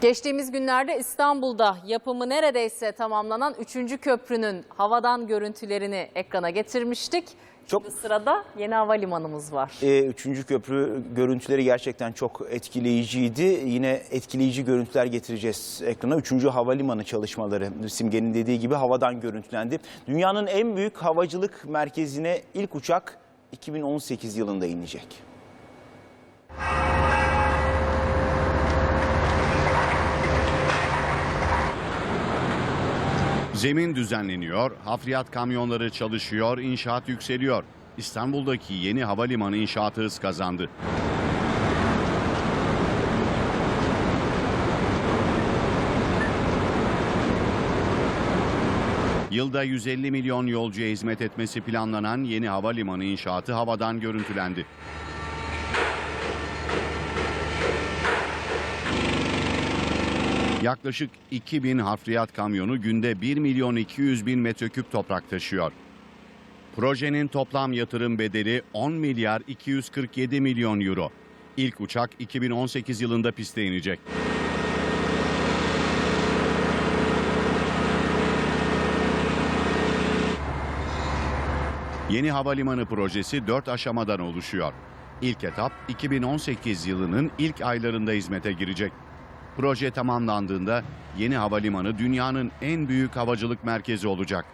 Geçtiğimiz günlerde İstanbul'da yapımı neredeyse tamamlanan 3. köprünün havadan görüntülerini ekrana getirmiştik. Çok- Şimdi sırada yeni havalimanımız var. E, üçüncü köprü görüntüleri gerçekten çok etkileyiciydi. Yine etkileyici görüntüler getireceğiz ekrana. Üçüncü havalimanı çalışmaları Simge'nin dediği gibi havadan görüntülendi. Dünyanın en büyük havacılık merkezine ilk uçak 2018 yılında inecek. Zemin düzenleniyor, hafriyat kamyonları çalışıyor, inşaat yükseliyor. İstanbul'daki yeni havalimanı inşaatı hız kazandı. Yılda 150 milyon yolcuya hizmet etmesi planlanan yeni havalimanı inşaatı havadan görüntülendi. Yaklaşık 2000 hafriyat kamyonu günde 1 milyon 200 bin metreküp toprak taşıyor. Projenin toplam yatırım bedeli 10 milyar 247 milyon euro. İlk uçak 2018 yılında piste inecek. Yeni havalimanı projesi 4 aşamadan oluşuyor. İlk etap 2018 yılının ilk aylarında hizmete girecek. Proje tamamlandığında yeni havalimanı dünyanın en büyük havacılık merkezi olacak.